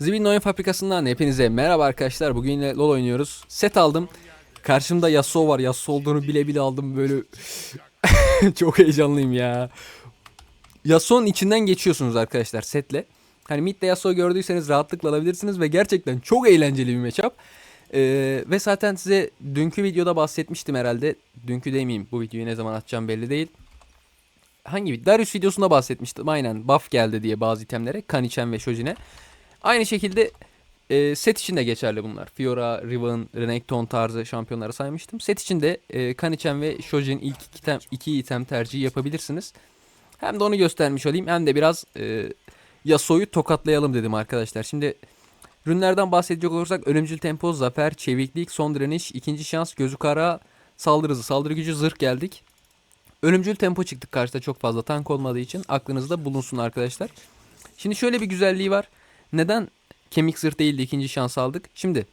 Zibin Oyun Fabrikası'ndan hepinize merhaba arkadaşlar. Bugün yine LoL oynuyoruz. Set aldım. Karşımda Yasuo var. Yasuo olduğunu bile bile aldım böyle. Çok heyecanlıyım ya. Yasuo'nun içinden geçiyorsunuz arkadaşlar setle. Hani midde Yasuo gördüyseniz rahatlıkla alabilirsiniz ve gerçekten çok eğlenceli bir matchup. Ee, ve zaten size dünkü videoda bahsetmiştim herhalde. Dünkü demeyeyim bu videoyu ne zaman atacağım belli değil. Hangi? Darius videosunda bahsetmiştim aynen buff geldi diye bazı itemlere. Kanichen ve Shojin'e. Aynı şekilde e, set için de geçerli bunlar. Fiora, Riven, Renekton tarzı şampiyonları saymıştım. Set için de e, Kanichen ve Shojin ilk iki item, iki item tercihi yapabilirsiniz. Hem de onu göstermiş olayım hem de biraz e, Yasuo'yu tokatlayalım dedim arkadaşlar. Şimdi Rünlerden bahsedecek olursak ölümcül tempo, zafer, çeviklik, son direniş, ikinci şans, gözü kara, saldırı hızı, saldırı gücü, zırh geldik. Ölümcül tempo çıktık karşıda çok fazla tank olmadığı için aklınızda bulunsun arkadaşlar. Şimdi şöyle bir güzelliği var. Neden kemik zırh değil de ikinci şans aldık? Şimdi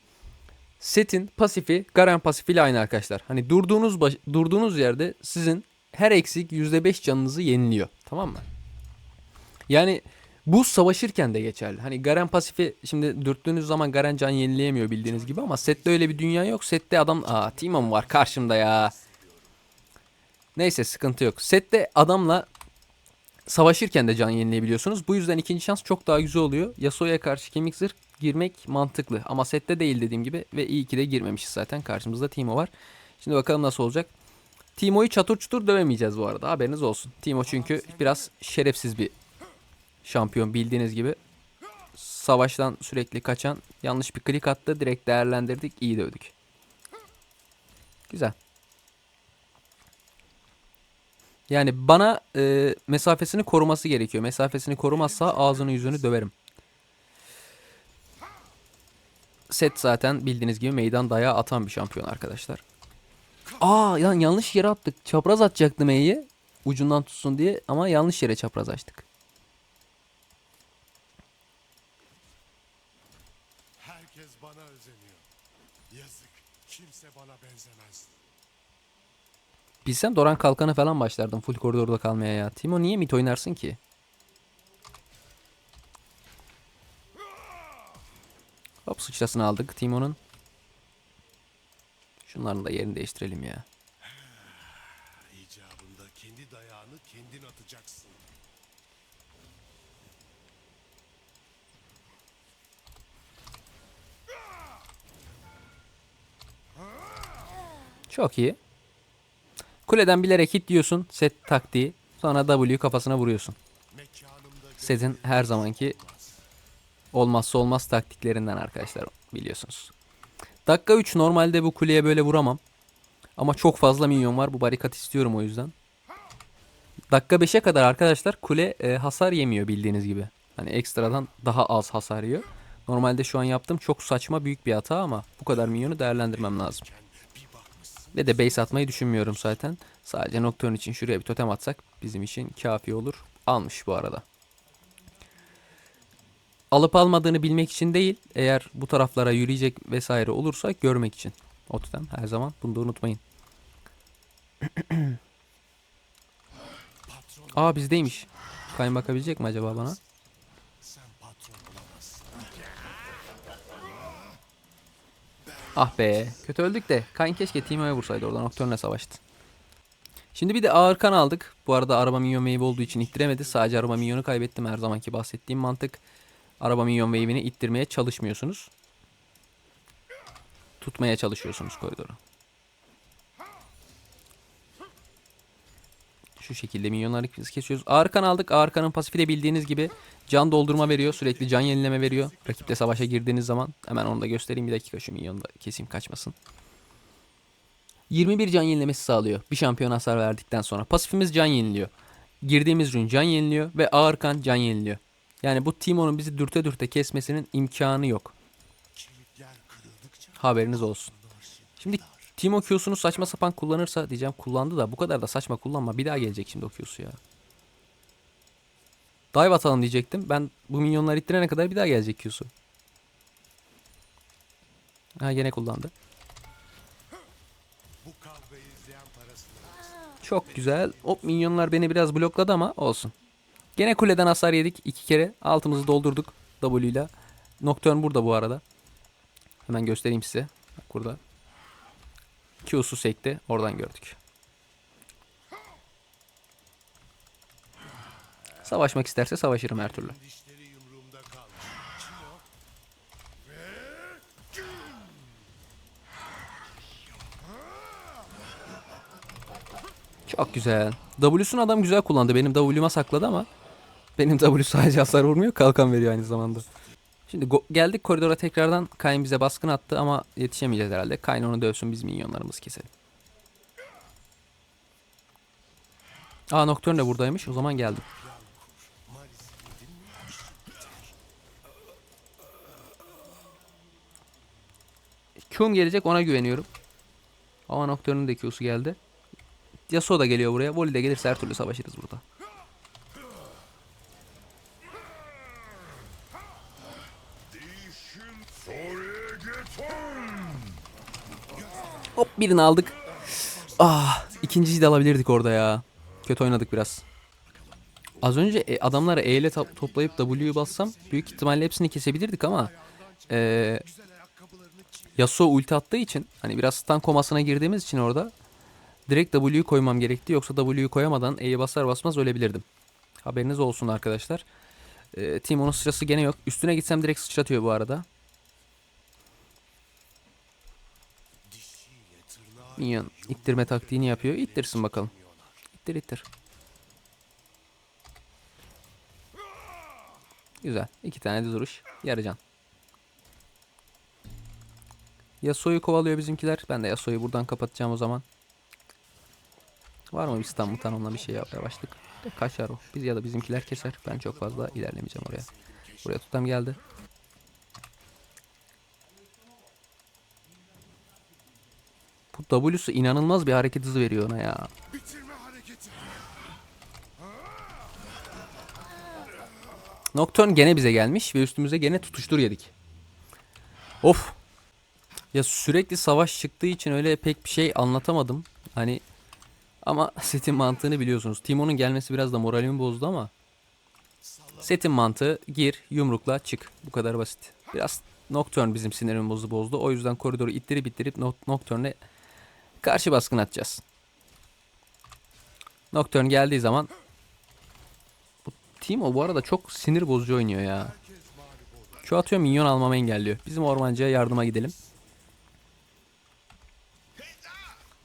setin pasifi Garen pasifi ile aynı arkadaşlar. Hani durduğunuz baş- durduğunuz yerde sizin her eksik %5 canınızı yeniliyor. Tamam mı? Yani bu savaşırken de geçerli. Hani Garen pasifi şimdi dürttüğünüz zaman Garen can yenileyemiyor bildiğiniz gibi ama sette öyle bir dünya yok. Sette adam aa Timon var karşımda ya. Neyse sıkıntı yok. Sette adamla savaşırken de can yenileyebiliyorsunuz. Bu yüzden ikinci şans çok daha güzel oluyor. Yasuo'ya karşı kemik zırh girmek mantıklı. Ama sette değil dediğim gibi ve iyi ki de girmemişiz zaten. Karşımızda Timo var. Şimdi bakalım nasıl olacak. Timo'yu çatır çutur dövemeyeceğiz bu arada. Haberiniz olsun. Timo çünkü biraz şerefsiz bir şampiyon bildiğiniz gibi. Savaştan sürekli kaçan yanlış bir klik attı. Direkt değerlendirdik. iyi dövdük. Güzel. Yani bana e, mesafesini koruması gerekiyor. Mesafesini korumazsa ağzını yüzünü döverim. Set zaten bildiğiniz gibi meydan dayağı atan bir şampiyon arkadaşlar. Aa yan yanlış yere attık. Çapraz atacaktım E'yi. Ucundan tutsun diye ama yanlış yere çapraz açtık. Herkes bana özeniyor. Yazık. Kimse bana benzemez. Bilsem Doran Kalkan'a falan başlardım full koridorda kalmaya ya. Timo niye mit oynarsın ki? Hop sıçrasını aldık Timo'nun. Şunların da yerini değiştirelim ya. İcabında kendi dayağını kendin atacaksın. Çok iyi. Kuleden bilerek hit diyorsun. Set taktiği. Sonra W kafasına vuruyorsun. Set'in her zamanki olmazsa olmaz taktiklerinden arkadaşlar biliyorsunuz. Dakika 3 normalde bu kuleye böyle vuramam. Ama çok fazla minyon var. Bu barikat istiyorum o yüzden. Dakika 5'e kadar arkadaşlar kule e, hasar yemiyor bildiğiniz gibi. Hani ekstradan daha az hasar yiyor. Normalde şu an yaptığım çok saçma büyük bir hata ama bu kadar minyonu değerlendirmem lazım. Ve de base atmayı düşünmüyorum zaten. Sadece Nocturne için şuraya bir totem atsak bizim için kafi olur. Almış bu arada. Alıp almadığını bilmek için değil, eğer bu taraflara yürüyecek vesaire olursa görmek için. O totem her zaman bunu da unutmayın. Aa bizdeymiş. Kayın bakabilecek mi acaba bana? Ah be. Kötü öldük de. Kayn keşke Timo'ya vursaydı oradan. Nocturne'le savaştı. Şimdi bir de ağır kan aldık. Bu arada araba minyon wave olduğu için ittiremedi. Sadece araba minyonu kaybettim her zamanki bahsettiğim mantık. Araba minyon wave'ini ittirmeye çalışmıyorsunuz. Tutmaya çalışıyorsunuz koridoru. Şu şekilde minyonları biz kesiyoruz. Ağır kan aldık. Ağır kanın pasifi de bildiğiniz gibi can doldurma veriyor. Sürekli can yenileme veriyor. Rakiple savaşa girdiğiniz zaman. Hemen onu da göstereyim bir dakika şu minyonu da keseyim kaçmasın. 21 can yenilemesi sağlıyor. Bir şampiyon hasar verdikten sonra. Pasifimiz can yeniliyor. Girdiğimiz rün can yeniliyor ve ağır kan can yeniliyor. Yani bu Timo'nun bizi dürte dürte kesmesinin imkanı yok. Haberiniz olsun. Şimdi Timo Q'sunu saçma sapan kullanırsa diyeceğim kullandı da bu kadar da saçma kullanma. Bir daha gelecek şimdi o Q'su ya. Dive atalım diyecektim. Ben bu minyonları ittirene kadar bir daha gelecek Q'su. Ha gene kullandı. Çok güzel. Hop minyonlar beni biraz blokladı ama olsun. Gene kuleden hasar yedik iki kere. Altımızı doldurduk W ile. Nocturne burada bu arada. Hemen göstereyim size. Bak burada. Q'su sekti. Oradan gördük. Savaşmak isterse savaşırım her türlü. Çok güzel. W'sunu adam güzel kullandı. Benim W'ma sakladı ama benim W sadece hasar vurmuyor. Kalkan veriyor aynı zamanda. Şimdi geldik koridora tekrardan. Kayn bize baskın attı ama yetişemeyeceğiz herhalde. Kayn onu dövsün biz minyonlarımızı keselim. Aa Nocturne de buradaymış. O zaman geldim. Q'm gelecek ona güveniyorum. Ama Nocturne'un da Q'su geldi. Yasuo da geliyor buraya. Voli de gelirse her türlü savaşırız burada. Hop birini aldık. Ah ikinciyi de alabilirdik orada ya. Kötü oynadık biraz. Az önce e, adamları E ile to- toplayıp W'yu bassam büyük ihtimalle hepsini kesebilirdik ama e. Yasuo ulti attığı için hani biraz stun komasına girdiğimiz için orada direkt W'yu koymam gerekti. Yoksa W'yu koyamadan E'yi basar basmaz ölebilirdim. Haberiniz olsun arkadaşlar. Ee, Timon'un sıçrası gene yok. Üstüne gitsem direkt sıçratıyor bu arada. Minyon ittirme taktiğini yapıyor. İttirsin bakalım. İttir ittir. Güzel. İki tane de duruş. Yarıcan. Yasuo'yu kovalıyor bizimkiler. Ben de Yasuo'yu buradan kapatacağım o zaman. Var mı bir stun bir şey yap yavaşlık. De Kaçar o. Biz ya da bizimkiler keser. Ben çok fazla ilerlemeyeceğim oraya. Buraya tutam geldi. Bu W'su inanılmaz bir hareket hızı veriyor ona ya. Nocturne gene bize gelmiş ve üstümüze gene tutuştur yedik. Of. Ya sürekli savaş çıktığı için öyle pek bir şey anlatamadım. Hani ama setin mantığını biliyorsunuz. Timon'un gelmesi biraz da moralimi bozdu ama setin mantığı gir, yumrukla çık. Bu kadar basit. Biraz Nocturne bizim sinirimizi bozdu. O yüzden koridoru ittirip ittirip No- Nocturne'e karşı baskın atacağız. Nocturne geldiği zaman Timo bu arada çok sinir bozucu oynuyor ya. Şu atıyor minyon almamı engelliyor. Bizim ormancıya yardıma gidelim.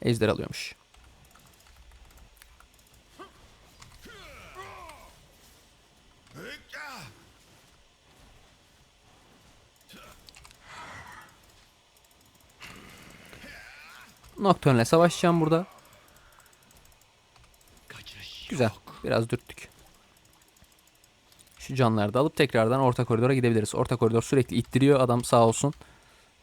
Ejder alıyormuş. Nocturne'le savaşacağım burada. Güzel. Biraz dürttük. Şu canları da alıp tekrardan orta koridora gidebiliriz. Orta koridor sürekli ittiriyor adam sağ olsun.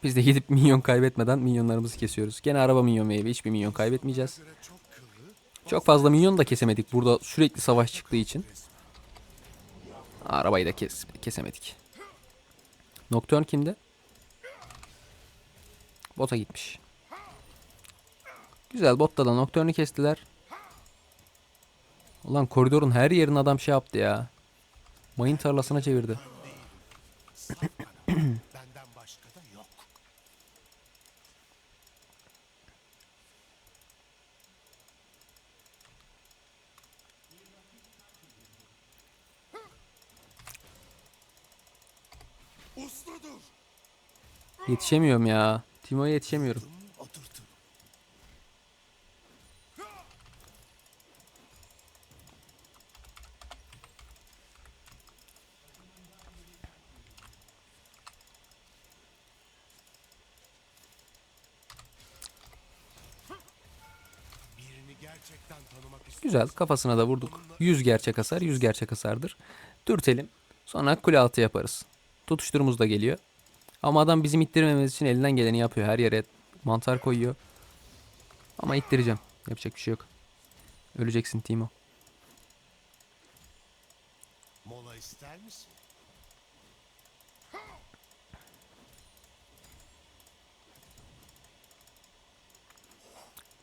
Biz de gidip minyon kaybetmeden minyonlarımızı kesiyoruz. Gene araba minyon meyve hiçbir minyon kaybetmeyeceğiz. Çok fazla minyon da kesemedik burada sürekli savaş çıktığı için. Arabayı da kes kesemedik. Nocturne kimde? Bota gitmiş. Güzel botta da Nocturne'ü kestiler. Ulan koridorun her yerini adam şey yaptı ya. Mayın tarlasına çevirdi. Yetişemiyorum ya. Timo'ya yetişemiyorum. Oturtun. Birini gerçekten tanımak istiyorum. Güzel kafasına da vurduk. 100 gerçek hasar 100 gerçek hasardır. Dürtelim. Sonra kule altı yaparız. Tutuşturumuz da geliyor. Ama adam bizim ittirmemiz için elinden geleni yapıyor. Her yere mantar koyuyor. Ama ittireceğim. Yapacak bir şey yok. Öleceksin Timo. Mola ister misin?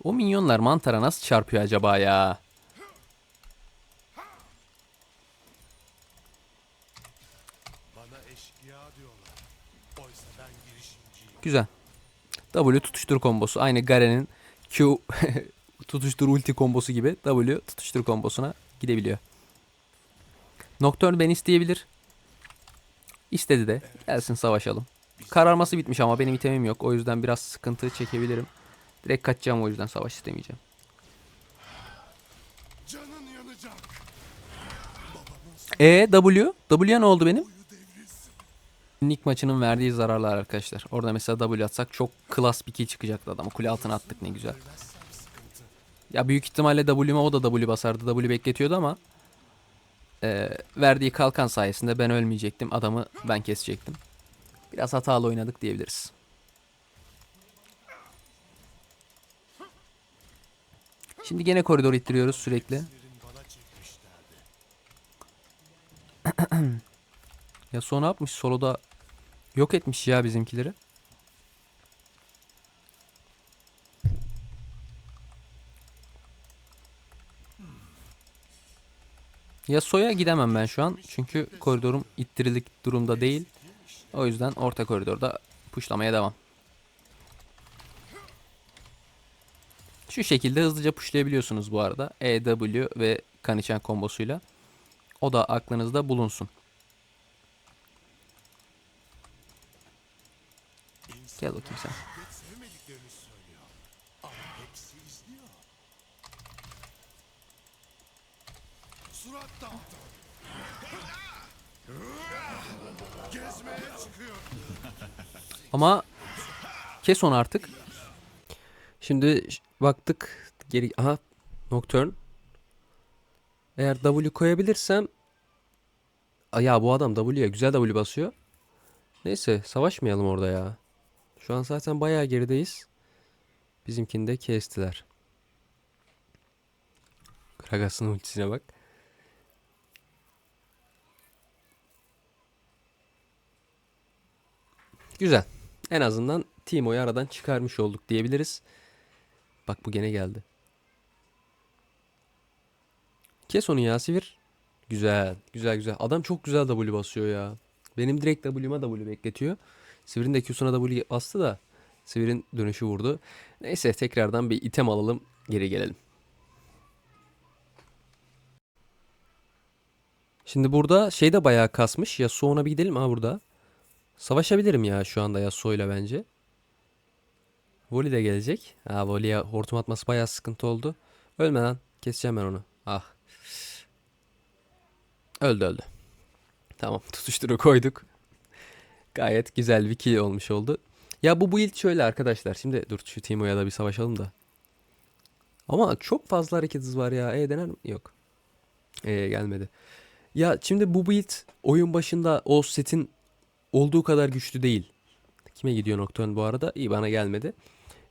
O minyonlar mantara nasıl çarpıyor acaba ya? Güzel. W tutuştur kombosu. Aynı Garen'in Q tutuştur ulti kombosu gibi W tutuştur kombosuna gidebiliyor. Nocturne beni isteyebilir. İstedi de. Gelsin savaşalım. Kararması bitmiş ama benim itemim yok. O yüzden biraz sıkıntı çekebilirim. Direkt kaçacağım o yüzden savaş istemeyeceğim. E W? W'ye ne oldu benim? Nick maçının verdiği zararlar arkadaşlar. Orada mesela W atsak çok klas bir kill çıkacaktı adama. Kule altına attık ne güzel. Ya büyük ihtimalle W'me o da W basardı. W bekletiyordu ama e, verdiği kalkan sayesinde ben ölmeyecektim. Adamı ben kesecektim. Biraz hatalı oynadık diyebiliriz. Şimdi gene koridor ittiriyoruz sürekli. Ya son yapmış? Solo'da yok etmiş ya bizimkileri. Yasuo'ya gidemem ben şu an. Çünkü koridorum ittirilik durumda değil. O yüzden orta koridorda puşlamaya devam. Şu şekilde hızlıca pushlayabiliyorsunuz bu arada. E, W ve Kanichan kombosuyla. O da aklınızda bulunsun. Gel bakayım sen. Ama kes onu artık. Şimdi baktık geri aha Nocturne. Eğer W koyabilirsem ya bu adam W'ye güzel W basıyor. Neyse savaşmayalım orada ya. Şu an zaten bayağı gerideyiz. Bizimkini de kestiler. Gragas'ın ultisine bak. Güzel. En azından Timo'yu aradan çıkarmış olduk diyebiliriz. Bak bu gene geldi. Kes onu ya Sivir. Güzel. Güzel güzel. Adam çok güzel W basıyor ya. Benim direkt W'ma W bekletiyor. Sivir'in de Q'suna W bastı da Sivir'in dönüşü vurdu. Neyse tekrardan bir item alalım. Geri gelelim. Şimdi burada şey de bayağı kasmış. Yasuo'na bir gidelim ha burada. Savaşabilirim ya şu anda Yasuo'yla bence. Voli de gelecek. Ha Voli'ye hortum atması bayağı sıkıntı oldu. Ölme lan. Keseceğim ben onu. Ah. Öldü öldü. Tamam tutuşturu koyduk. Gayet güzel kill olmuş oldu. Ya bu build şöyle arkadaşlar. Şimdi dur şu Timo'ya da bir savaşalım da. Ama çok fazla hareket hızı var ya. E dener mi? Yok. E gelmedi. Ya şimdi bu build oyun başında o setin olduğu kadar güçlü değil. Kime gidiyor Nocturne bu arada? İyi bana gelmedi.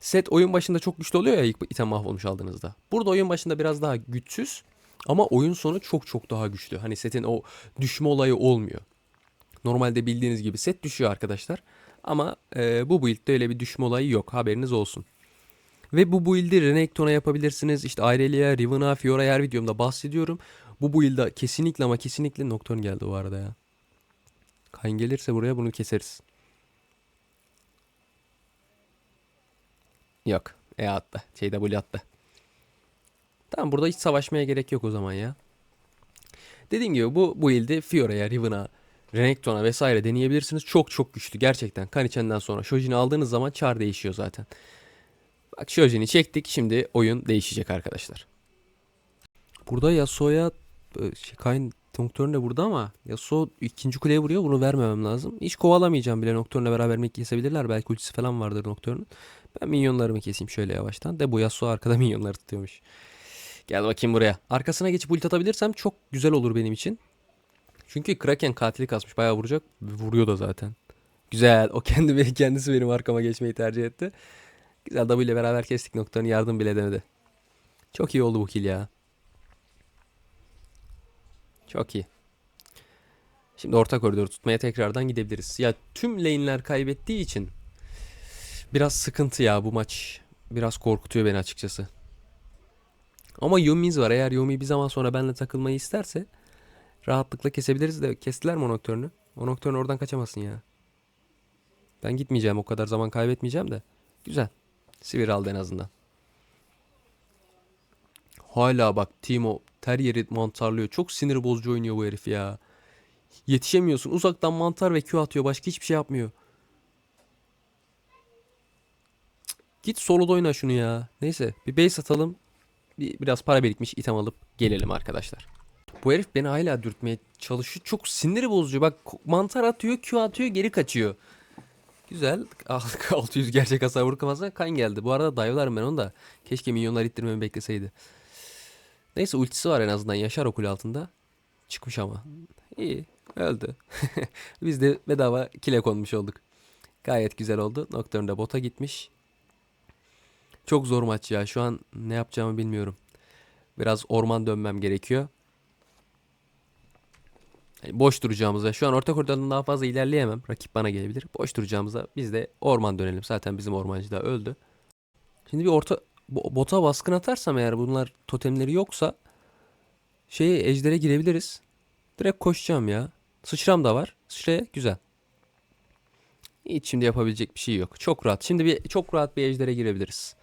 Set oyun başında çok güçlü oluyor ya ilk item mahvolmuş aldığınızda. Burada oyun başında biraz daha güçsüz ama oyun sonu çok çok daha güçlü. Hani setin o düşme olayı olmuyor. Normalde bildiğiniz gibi set düşüyor arkadaşlar. Ama e, bu build'de öyle bir düşme olayı yok. Haberiniz olsun. Ve bu build'i Renekton'a yapabilirsiniz. İşte Irelia, Riven'a, Fiora'ya her videomda bahsediyorum. Bu build'a kesinlikle ama kesinlikle Nocturne geldi bu arada ya. Kayn gelirse buraya bunu keseriz. Yok. E attı. Şey W attı. Tamam burada hiç savaşmaya gerek yok o zaman ya. Dediğim gibi bu bu ilde Fiora'ya, Riven'a, Renekton'a vesaire deneyebilirsiniz. Çok çok güçlü gerçekten. Kaniçen'den sonra Shojin'i aldığınız zaman çar değişiyor zaten. Bak Shojin'i çektik. Şimdi oyun değişecek arkadaşlar. Burada Yasuo'ya e, şey, Kayn Nocturne de burada ama Yasuo ikinci kuleye vuruyor. Bunu vermemem lazım. Hiç kovalamayacağım bile Nocturne'la beraber mid kesebilirler. Belki ultisi falan vardır Nocturne'un. Ben minyonlarımı keseyim şöyle yavaştan. De bu Yasuo arkada minyonları tutuyormuş. Gel bakayım buraya. Arkasına geçip ulti atabilirsem çok güzel olur benim için. Çünkü Kraken katili kasmış. Bayağı vuracak. Vuruyor da zaten. Güzel. O kendi kendisi benim arkama geçmeyi tercih etti. Güzel W ile beraber kestik noktanın yardım bile demedi. Çok iyi oldu bu kill ya. Çok iyi. Şimdi orta koridoru tutmaya tekrardan gidebiliriz. Ya tüm lane'ler kaybettiği için biraz sıkıntı ya bu maç. Biraz korkutuyor beni açıkçası. Ama Yumi'miz var. Eğer Yumi bir zaman sonra benimle takılmayı isterse rahatlıkla kesebiliriz de kestiler mi o Nocturne'ü? O Nocturne oradan kaçamazsın ya. Ben gitmeyeceğim o kadar zaman kaybetmeyeceğim de. Güzel. Sivir aldı en azından. Hala bak Timo ter yeri mantarlıyor. Çok sinir bozucu oynuyor bu herif ya. Yetişemiyorsun. Uzaktan mantar ve Q atıyor. Başka hiçbir şey yapmıyor. Git soloda oyna şunu ya. Neyse bir base atalım. Bir, biraz para birikmiş item alıp gelelim arkadaşlar. Bu herif beni hala dürtmeye çalışıyor. Çok sinir bozucu. Bak mantar atıyor, Q atıyor, geri kaçıyor. Güzel. Aldık 600 gerçek hasar kafasına. Kan geldi. Bu arada dive'larım ben onu da. Keşke milyonlar ittirmemi bekleseydi. Neyse ultisi var en azından. Yaşar o kule altında. Çıkmış ama. İyi. Öldü. Biz de bedava kile konmuş olduk. Gayet güzel oldu. Nocturne bota gitmiş. Çok zor maç ya. Şu an ne yapacağımı bilmiyorum. Biraz orman dönmem gerekiyor. Yani boş duracağımıza şu an orta koridordan daha fazla ilerleyemem. Rakip bana gelebilir. Boş duracağımıza biz de orman dönelim. Zaten bizim ormancı da öldü. Şimdi bir orta bo- bota baskın atarsam eğer bunlar totemleri yoksa şeye ejdere girebiliriz. Direkt koşacağım ya. Sıçram da var. Sıçraya güzel. Hiç şimdi yapabilecek bir şey yok. Çok rahat. Şimdi bir çok rahat bir ejdere girebiliriz.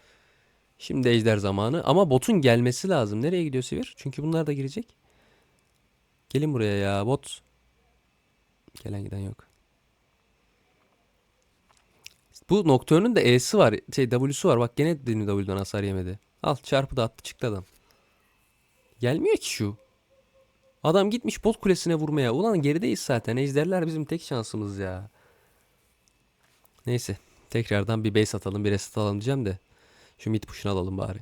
Şimdi ejder zamanı ama botun gelmesi lazım. Nereye gidiyor Sivir? Çünkü bunlar da girecek. Gelin buraya ya bot. Gelen giden yok. Bu Nocturne'un da E'si var. Şey W'su var. Bak gene benim W'dan hasar yemedi. Al çarpı da attı çıktı adam. Gelmiyor ki şu. Adam gitmiş bot kulesine vurmaya. Ulan gerideyiz zaten. Ejderler bizim tek şansımız ya. Neyse. Tekrardan bir base atalım. Bir reset alalım diyeceğim de. Şu mid push'unu alalım bari.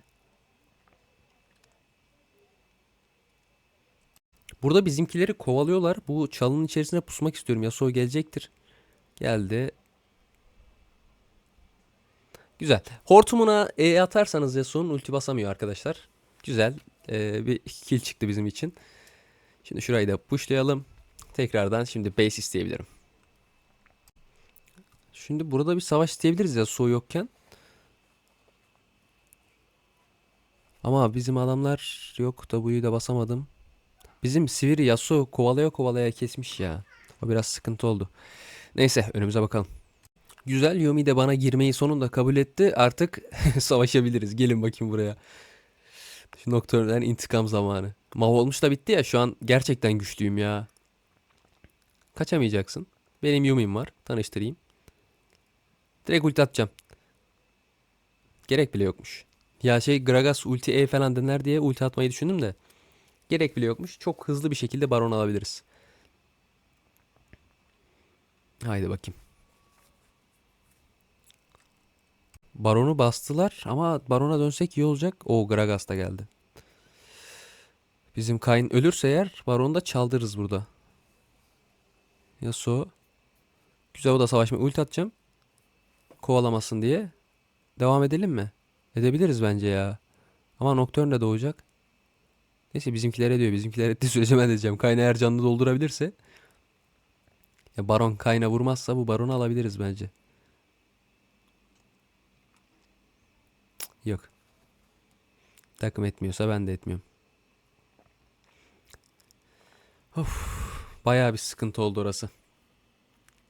Burada bizimkileri kovalıyorlar. Bu çalının içerisine pusmak istiyorum. Yasuo gelecektir. Geldi. Güzel. Hortumuna E atarsanız Yasuo'nun ulti basamıyor arkadaşlar. Güzel. Ee, bir kill çıktı bizim için. Şimdi şurayı da pushlayalım. Tekrardan şimdi base isteyebilirim. Şimdi burada bir savaş isteyebiliriz Yasuo yokken. Ama bizim adamlar yok. W'yu da basamadım. Bizim Siviri Yasuo kovalaya kovalaya kesmiş ya. O biraz sıkıntı oldu. Neyse önümüze bakalım. Güzel Yumi de bana girmeyi sonunda kabul etti. Artık savaşabiliriz. Gelin bakayım buraya. Şu Nocturne'den intikam zamanı. Mahvolmuş da bitti ya şu an gerçekten güçlüyüm ya. Kaçamayacaksın. Benim Yumi'm var. Tanıştırayım. Direkt ulti atacağım. Gerek bile yokmuş. Ya şey Gragas ulti E falan dener diye ulti atmayı düşündüm de. Gerek bile yokmuş. Çok hızlı bir şekilde baron alabiliriz. Haydi bakayım. Baronu bastılar ama barona dönsek iyi olacak. O Gragas da geldi. Bizim Kayn ölürse eğer baronu da çaldırırız burada. Yasuo. Güzel o da savaşma. Ulti atacağım. Kovalamasın diye. Devam edelim mi? Edebiliriz bence ya. Ama Nocturne de doğacak. Neyse bizimkilere diyor. Bizimkiler ettiği sürece ben edeceğim. Kayna eğer canını doldurabilirse. Ya Baron Kayna vurmazsa bu Baron'u alabiliriz bence. Yok. Takım etmiyorsa ben de etmiyorum. Of. Bayağı bir sıkıntı oldu orası.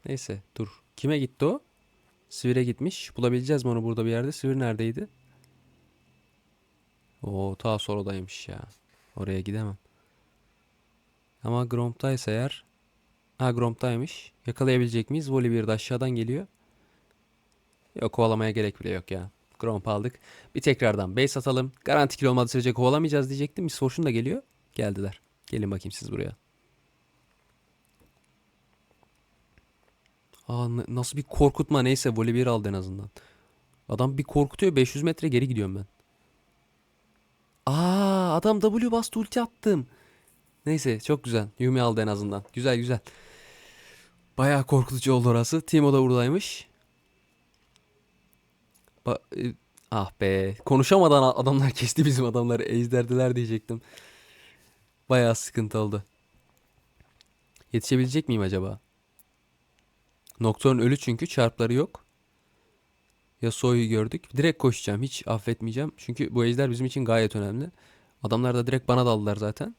Neyse dur. Kime gitti o? Sivir'e gitmiş. Bulabileceğiz mi onu burada bir yerde? Sivir neredeydi? Oo ta soldaymış ya. Oraya gidemem. Ama Gromp'taysa eğer Ha Gromp'taymış. Yakalayabilecek miyiz? Volibear de aşağıdan geliyor. Yok kovalamaya gerek bile yok ya. Gromp aldık. Bir tekrardan base atalım. Garanti kill olmadığı sürece kovalamayacağız diyecektim. Miss Fortune da geliyor. Geldiler. Gelin bakayım siz buraya. Aa nasıl bir korkutma neyse Volibear aldı en azından. Adam bir korkutuyor 500 metre geri gidiyorum ben. Aa adam W bastı ulti attım. Neyse çok güzel. Yumi aldı en azından. Güzel güzel. Bayağı korkutucu oldu orası. Timo da buradaymış. Ba- e, ah be. Konuşamadan adamlar kesti bizim adamları. Ejderdiler diyecektim. Bayağı sıkıntı oldu. Yetişebilecek miyim acaba? Nocturne ölü çünkü çarpları yok. Yasuo'yu gördük. Direkt koşacağım. Hiç affetmeyeceğim. Çünkü bu ejder bizim için gayet önemli. Adamlar da direkt bana daldılar zaten.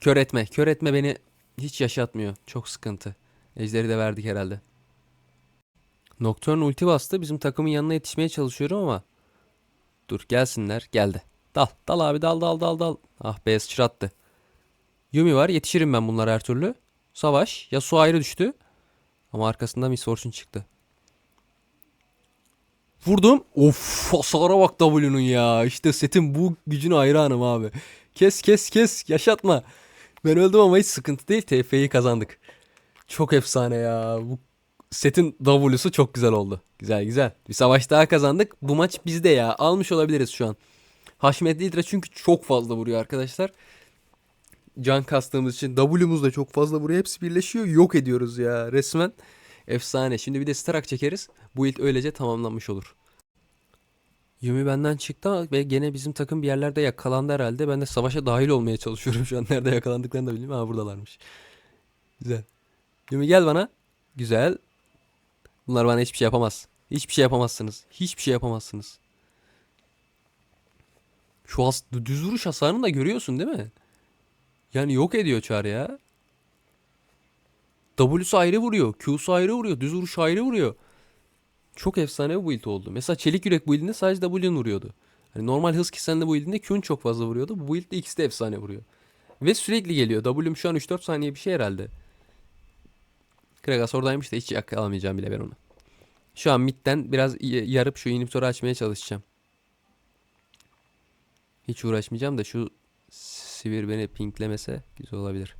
Kör etme. Kör etme beni hiç yaşatmıyor. Çok sıkıntı. Ejderi de verdik herhalde. Nocturne ulti bastı. Bizim takımın yanına yetişmeye çalışıyorum ama. Dur gelsinler. Geldi. Dal. Dal abi dal dal dal dal. Ah be sıçrattı. Yumi var. Yetişirim ben bunlara her türlü. Savaş. Yasuo ayrı düştü. Ama arkasında Miss Fortune çıktı. Vurdum. Of hasara bak W'nun ya. İşte setin bu gücüne hayranım abi. Kes kes kes. Yaşatma. Ben öldüm ama hiç sıkıntı değil. TF'yi kazandık. Çok efsane ya. Bu setin W'su çok güzel oldu. Güzel güzel. Bir savaş daha kazandık. Bu maç bizde ya. Almış olabiliriz şu an. Haşmetli Hidra çünkü çok fazla vuruyor arkadaşlar. Can kastığımız için W'muz da çok fazla vuruyor. Hepsi birleşiyor. Yok ediyoruz ya resmen. Efsane. Şimdi bir de Starak çekeriz. Bu ilk öylece tamamlanmış olur. Yumi benden çıktı ve gene bizim takım bir yerlerde yakalandı herhalde. Ben de savaşa dahil olmaya çalışıyorum şu an. Nerede yakalandıklarını da bilmiyorum. Ha buradalarmış. Güzel. Yumi gel bana. Güzel. Bunlar bana hiçbir şey yapamaz. Hiçbir şey yapamazsınız. Hiçbir şey yapamazsınız. Şu has düz vuruş hasarını da görüyorsun değil mi? Yani yok ediyor Çar ya. W'su ayrı vuruyor. Q'su ayrı vuruyor. Düz vuruş ayrı vuruyor. Çok efsane bir build oldu. Mesela Çelik Yürek build'inde sadece W'un vuruyordu. Hani normal hız kesenli build'inde Q'un çok fazla vuruyordu. Bu build'de ikisi de efsane vuruyor. Ve sürekli geliyor. W'm şu an 3-4 saniye bir şey herhalde. Kragas oradaymış da hiç yakalamayacağım bile ben onu. Şu an midden biraz yarıp şu inhibitörü açmaya çalışacağım. Hiç uğraşmayacağım da şu sivir beni pinklemese güzel olabilir.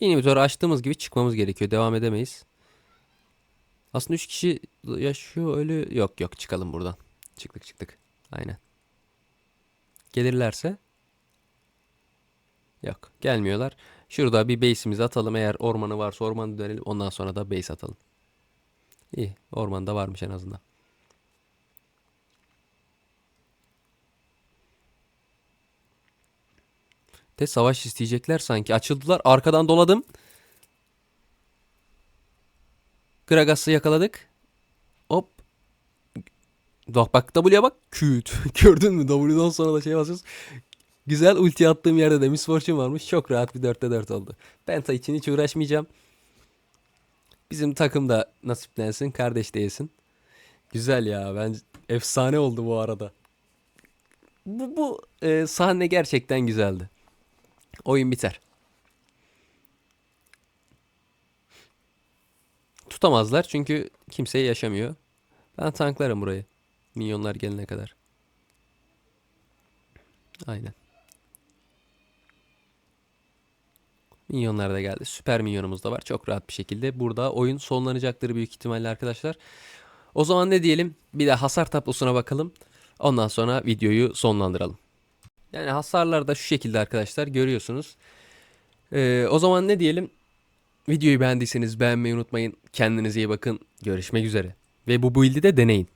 İnhibitörü açtığımız gibi çıkmamız gerekiyor. Devam edemeyiz. Aslında 3 kişi yaşıyor öyle. Yok yok çıkalım buradan. Çıktık çıktık. Aynen. Gelirlerse. Yok gelmiyorlar. Şurada bir base'imizi atalım. Eğer ormanı varsa ormanı dönelim. Ondan sonra da base atalım. İyi. Ormanda varmış en azından. De savaş isteyecekler sanki. Açıldılar. Arkadan doladım. Gragas'ı yakaladık. Hop. Bak bak W'ye bak. Küt. Gördün mü? W'dan sonra da şey basıyoruz. Güzel ulti attığım yerde de Miss Fortune varmış. Çok rahat bir 4'te 4 oldu. Penta için hiç uğraşmayacağım. Bizim takım da nasiplensin. Kardeş değilsin. Güzel ya. Ben efsane oldu bu arada. Bu, bu e, sahne gerçekten güzeldi. Oyun biter. Tutamazlar çünkü kimse yaşamıyor. Ben tanklarım burayı. Minyonlar gelene kadar. Aynen. Minyonlar da geldi. Süper minyonumuz da var. Çok rahat bir şekilde. Burada oyun sonlanacaktır büyük ihtimalle arkadaşlar. O zaman ne diyelim? Bir de hasar tablosuna bakalım. Ondan sonra videoyu sonlandıralım. Yani hasarlar da şu şekilde arkadaşlar görüyorsunuz. Ee, o zaman ne diyelim? Videoyu beğendiyseniz beğenmeyi unutmayın. Kendinize iyi bakın. Görüşmek üzere. Ve bu build'i de deneyin.